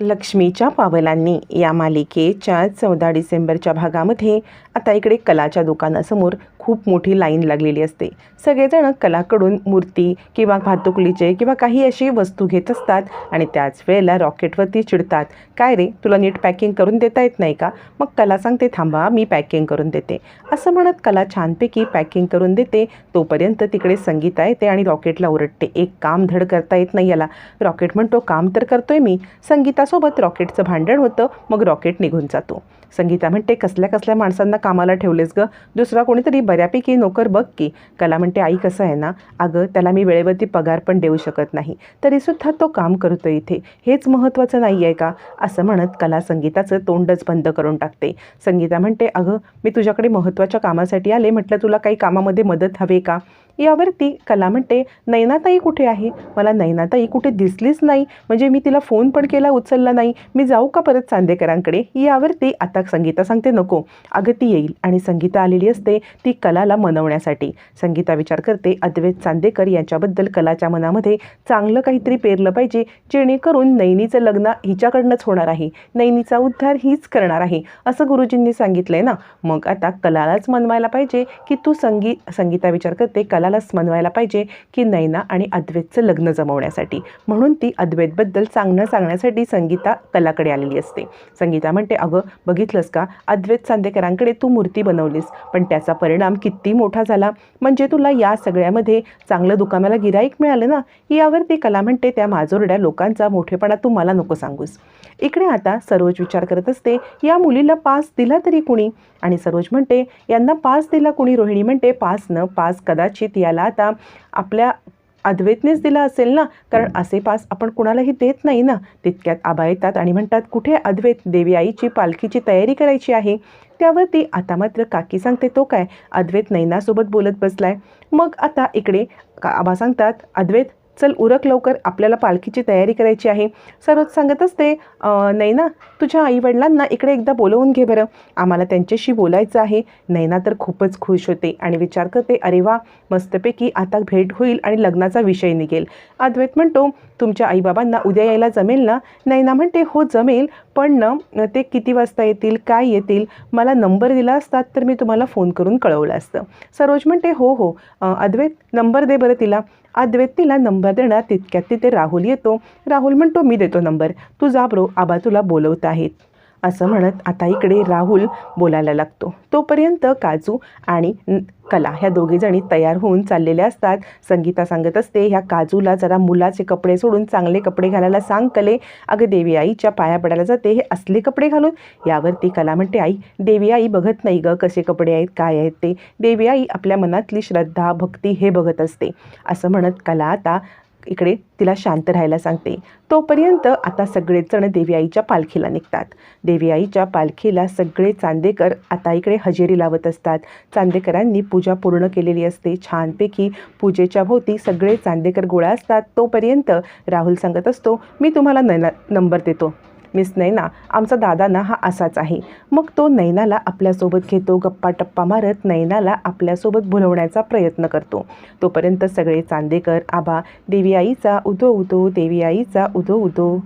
लक्ष्मीच्या पावलांनी या मालिकेच्या चौदा डिसेंबरच्या भागामध्ये आता इकडे कलाच्या दुकानासमोर खूप मोठी लाईन लागलेली असते. सगळेजण कलाकडून मूर्ती किंवा भातुकलीचे किंवा काही अशी वस्तू घेत असतात आणि त्याच वेळेला रॉकेटवरती चिडतात. काय रे तुला नीट पॅकिंग करून देता येत नाही का? मग कला सांगते थांबा मी पॅकिंग करून देते. असं म्हणत कला छानपैकी पॅकिंग करून देते. तोपर्यंत तिकडे संगीता येते आणि रॉकेटला ओरडते. एक काम धड करता येत नाही याला. रॉकेट म्हणतो काम तर करतोय मी. संगीतासोबत रॉकेटचं भांडण होतं. मग रॉकेट निघून जातो. संगीता म्हणते कसल्या कसल्या माणसांना कामाला ठेवलेस गं? दुसरा कोणीतरी बऱ्यापैकी नोकर बघ की. कला म्हणते आई कसं आहे ना अगं त्याला मी वेळेवरती पगार पण देऊ शकत नाही. तरीसुद्धा तो काम करतो इथे. हेच महत्त्वाचं नाही आहे का? असं म्हणत कला संगीताचं तोंडच बंद करून टाकते. संगीता म्हणते अगं मी तुझ्याकडे महत्त्वाच्या कामासाठी आले. म्हटलं तुला काही कामामध्ये मदत हवे का? यावरती कला म्हणते नैनाताई कुठे आहे? मला नैनाताई कुठे दिसलीच नाही. म्हणजे मी तिला फोन पण केला उचलला नाही. मी जाऊ का परत चांदेकरांकडे? यावरती आता संगीता सांगते नको. अगं ती येईल. आणि संगीता आलेली असते ती कलाला मनवण्यासाठी. संगीता विचार करते अद्वैत चांदेकर यांच्याबद्दल कलाच्या मनामध्ये चांगलं काहीतरी पेरलं पाहिजे जेणेकरून नैनीचं लग्न हिच्याकडनंच होणार आहे. नैनीचा उद्धार हीच करणार आहे असं गुरुजींनी सांगितलंय ना. मग आता कलालाच मनवायला पाहिजे की तू संगी संगीता विचार करते कलालाच मनवायला पाहिजे की नैना आणि अद्वैतचं लग्न जमवण्यासाठी. म्हणून ती अद्वैतबद्दल चांगलं सांगण्यासाठी संगीता कलाकडे आलेली असते. संगीता म्हणते अगं बघितलंस का? अद्वैत चांदेकरांकडे तू मूर्ती बनवलीस पण त्याचा परिणाम किती मोठा झाला. म्हणजे तुला या सगळ्यामध्ये चांगलं दुकानाला गिराईक मिळालं ना यावरती कला म्हणते त्या माजोरड्या लोकांचा मोठेपणा तू मला नको सांगूस. इकडे आता सरोज विचार करत असते या मुलीला पास दिला तरी कुणी? आणि सरोज म्हणते यांना पास दिला कुणी? रोहिणी म्हणते पास न पास कदाचित याला आता आपल्या अद्वैतनेच दिला असेल ना कारण असे पास आपण कुणालाही देत नाही ना. तितक्यात आबा येतात आणि म्हणतात कुठे अद्वैत? देवी आईची पालखीची तयारी करायची आहे. त्यावरती आता मात्र काकी सांगते तो काय? अद्वैत नैनासोबत बोलत बसलाय. मग आता इकडे का आबा सांगतात अद्वैत चल उरक लवकर आपल्याला पालखीची तयारी करायची आहे. सरोज सांगत असते नैना तुझ्या आईवडिलांना इकडे एकदा बोलवून घे बरं. आम्हाला त्यांच्याशी बोलायचं आहे. नैना तर खूपच खुश होते आणि विचार करते अरे वा मस्तपैकी आता भेट होईल आणि लग्नाचा विषय निघेल. अद्वैत म्हणतो तुमच्या आईबाबांना उद्या यायला जमेल ना? नैना म्हणते हो जमेल पण न ते किती वाजता येतील काय येतील? मला नंबर दिला असतात तर मी तुम्हाला फोन करून कळवलं असतं. सरोज म्हणते हो हो. अद्वैत नंबर दे बरं तिला. अद्वैतीला नंबर देणार तितक्यात तिथे राहुल येतो. राहुल म्हणतो मी देतो नंबर. तू जा ब्रो आबा तुला बोलवत आहेत. असं म्हणत आता इकडे राहुल बोलायला लागतो. तोपर्यंत काजू आणि कला ह्या दोघीजणी तयार होऊन चाललेल्या असतात. संगीता सांगत असते ह्या काजूला जरा मुलाचे कपडे सोडून चांगले कपडे घालायला सांग कले. अगं देवी आईच्या पाया पडायला जाते हे असले कपडे घालून? यावरती कला म्हणते आई देवी आई बघत नाही गं कसे कपडे आहेत काय आहेत ते. देवी आई आपल्या मनातली श्रद्धा भक्ती हे बघत असते. असं म्हणत कला आता इकडे तिला शांत राहायला सांगते. तोपर्यंत आता सगळेजण देवी आईच्या पालखीला निघतात. देवी आईच्या पालखीला सगळे चांदेकर आता इकडे हजेरी लावत असतात. चांदेकरांनी पूजा पूर्ण केलेली असते. छानपैकी पूजेच्या भोवती सगळे चांदेकर गोळा असतात. तोपर्यंत राहुल सांगत असतो मी तुम्हाला न नंबर देतो. मिस नैना आमचा दादा ना हा असाच आहे. मग तो नैनाला आपल्यासोबत घेतो गप्पा टप्पा मारत नैनाला आपल्यासोबत बोलवण्याचा प्रयत्न करतो. तोपर्यंत सगळे चांदेकर आबा देवी आईचा उदो उदो देवी आईचा उदो उदो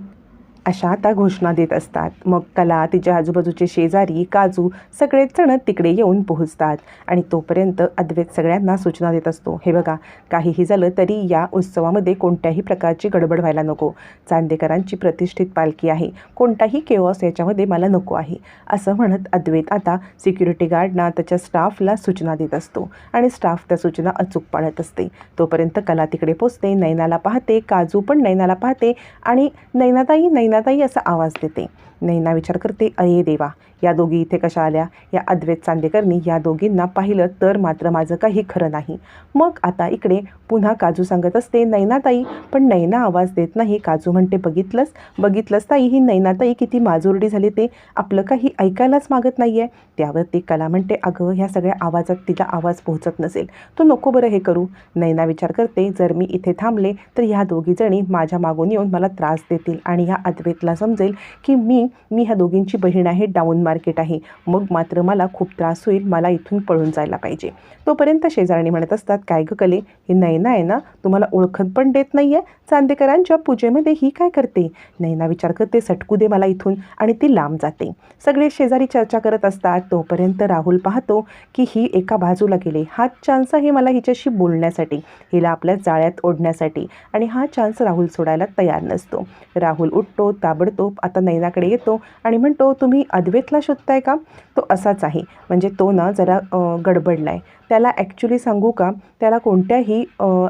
अशा आता घोषणा देत असतात. मग कला तिच्या आजूबाजूचे शेजारी काजू सगळेच जण तिकडे येऊन पोहोचतात आणि तोपर्यंत अद्वैत सगळ्यांना सूचना देत असतो. हे बघा काहीही झालं तरी या उत्सवामध्ये कोणत्याही प्रकारची गडबड व्हायला नको. चांदेकरांची प्रतिष्ठित पालखी आहे. कोणताही केवॉस याच्यामध्ये मला नको आहे. असं म्हणत अद्वैत आता सिक्युरिटी गार्डना त्याच्या स्टाफला सूचना देत असतो आणि स्टाफ त्या सूचना अचूक पाळत असते. तोपर्यंत कला तिकडे पोचते नैनाला पाहते काजू पण नैनाला पाहते आणि नैनाताई नैनाताई असा आवाज देते. नैना विचार करते अरे देवा या दोघी इथे कशा आल्या? या अद्वैत चांदेकरनी या दोघींना पाहिलं तर मात्र माझं काही खरं नाही. मग आता इकडे पुन्हा काजू सांगत असते नैनाताई पण नैना आवाज देत नाही. काजू म्हणते बघितलंच बघितलंच ताई? ही नैनाताई किती माजोरडी झाली ते. आपलं काही ऐकायलाच मागत नाही आहे त्यावरती कला म्हणते अगं ह्या सगळ्या आवाजात तिला आवाज पोहोचत नसेल. तो नको बरं हे करू. नैना विचार करते जर मी इथे थांबले तर ह्या दोघीजणी माझ्या मागून येऊन मला त्रास देतील आणि ह्या अद्वैत अद्वैतला समजेल की मी मी ह्या दोघींची बहीण आहे डाऊन मार्केट आहे. मग मात्र मला खूप त्रास होईल मला इथून पळून जायला पाहिजे. तोपर्यंत शेजारणी म्हणत असतात काय गं कले? हे नैना आहे ना? तुम्हाला ओळखत पण देत नाही आहे चांदेकरांच्या पूजेमध्ये ही काय करते? नैना विचार करते सटकू दे मला इथून आणि ती लांब जाते. सगळे शेजारी चर्चा करत असतात. तोपर्यंत राहुल पाहतो की ही एका बाजूला गेले. हा चान्स आहे मला हिच्याशी बोलण्यासाठी हिला आपल्या जाळ्यात ओढण्यासाठी आणि हा चान्स राहुल सोडायला तयार नसतो. राहुल उठतो ताबडतोब आता नैनाकडे येतो आणि म्हणतो तुम्ही अद्वेतला शोधताय का? तो असाच आहे. म्हणजे तो ना जरा गडबडला आहे त्याला ॲक्च्युली सांगू का त्याला कोणत्याही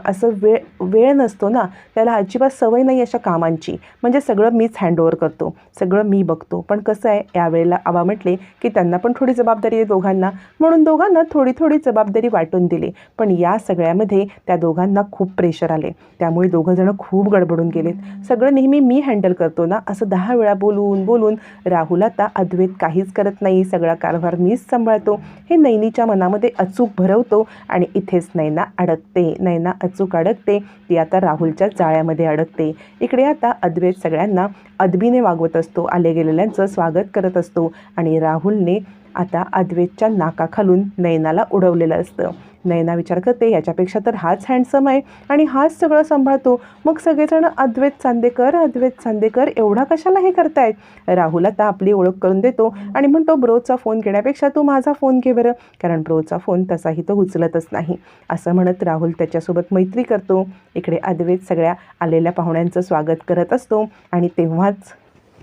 असं वेळ वेळ नसतो ना त्याला अजिबात सवय नाही अशा कामांची. म्हणजे सगळं मीच हँडओव्हर करतो सगळं मी बघतो. पण कसं आहे यावेळेला आबा म्हटले की त्यांना पण थोडी जबाबदारी आहे दोघांना. म्हणून दोघांना थोडी थोडी जबाबदारी वाटून दिली. पण या सगळ्यामध्ये त्या दोघांना खूप प्रेशर आले. त्यामुळे दोघंजणं खूप गडबडून गेलेत. सगळं नेहमी मी हँडल करतो ना असं दहा वेळा बोलून बोलून राहुल आता अद्वैत काहीच करत नाही. सगळा कारभार मीच सांभाळतो. हे नैनीच्या मनामध्ये अचूक ठरवतो आणि इथेच नैना अडकते नैना अचूक अडकते ती आता राहुलच्या जाळ्यामध्ये अडकते. इकडे आता अद्वैत सगळ्यांना अदबीने वागवत असतो आले गेलेल्यांचं स्वागत करत असतो आणि राहुलने आता अद्वैतच्या नाकाखालून नैनाला उडवलेलं असतं. नयना विचार करते. याच्यापेक्षा तर हाच हँडसम आहे. आणि हाच सगळं सांभाळतो. मग सगळेजण अद्वैत चांदेकर अद्वैत चांदेकर एवढा कशाला हे करतायत? राहुल आता आपली ओळख करून देतो. आणि म्हणतो ब्रोचा फोन घेण्यापेक्षा तू माझा फोन घे बरं. कारण ब्रोचा फोन तसाही तो उचलतच नाही. असं म्हणत राहुल त्याच्यासोबत मैत्री करतो. इकडे अद्वैत सगळ्या आलेल्या पाहुण्यांचं स्वागत करत असतो. आणि तेव्हाच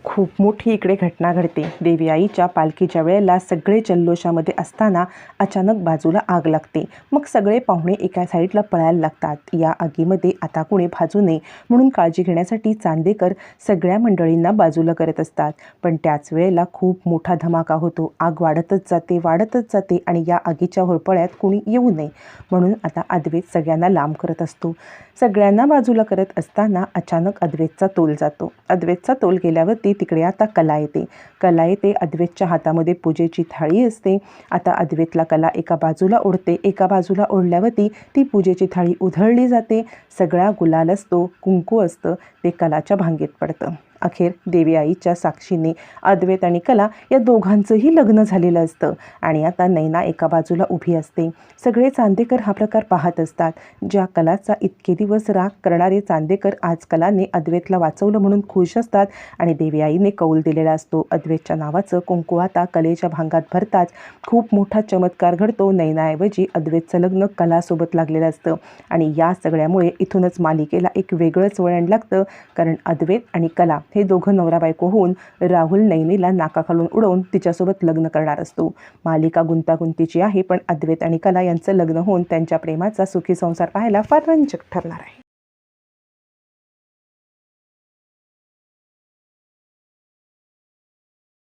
खूप मोठी इकडे घटना घडते. देवी आईच्या पालखीच्या वेळेला सगळे जल्लोषामध्ये असताना अचानक बाजूला आग लागते. मग सगळे पाहुणे एका साईडला पळायला लागतात. या आगीमध्ये आता कुणी भाजू नये म्हणून काळजी घेण्यासाठी चांदेकर सगळ्या मंडळींना बाजूला करत असतात. पण त्याच वेळेला खूप मोठा धमाका होतो. आग वाढतच जाते वाढतच जाते आणि या आगीच्या होळपळ्यात कुणी येऊ नये म्हणून आता अद्वैत सगळ्यांना लांब करत असतो. सगळ्यांना बाजूला करत असताना अचानक अद्वैतचा तोल जातो. अद्वैतचा तोल गेल्यावरती तिकडे आता कला येते. कला येते अद्वैतच्या हातामध्ये पूजेची थाळी असते. आता अद्वैतला कला एका बाजूला ओढते. एका बाजूला ओढल्यावरती ती पूजेची थाळी उधळली जाते. सगळा गुलाल असतो कुंकू असतं ते कलाच्या भांगेत पडतं. अखेर देवी आईच्या साक्षीने अद्वैत आणि कला या दोघांचंही लग्न झालेलं असतं. आणि आता नैना एका बाजूला उभी असते. सगळे चांदेकर हा प्रकार पाहत असतात. ज्या कलाचा इतके दिवस राग करणारे चांदेकर आज कलाने अद्वैतला वाचवलं म्हणून खुश असतात आणि देवी आईने कौल दिलेला असतो. अद्वैतच्या नावाचं कुंकू आता कलेच्या भांगात भरताच खूप मोठा चमत्कार घडतो. नैनाऐवजी अद्वैतचं लग्न कलासोबत लागलेलं असतं. आणि या सगळ्यामुळे इथूनच मालिकेला एक वेगळंच वळण लागतं. कारण अद्वैत आणि कला हे दोघं नवरा बायको होऊन राहुल नैनीला नाकाखालून उडवून तिच्यासोबत लग्न करणार असतो. मालिका गुंतागुंतीची आहे पण अद्वैत आणि कला यांचं लग्न होऊन त्यांच्या प्रेमाचा सुखी संसार पाहायला फार रंजक ठरणार आहे.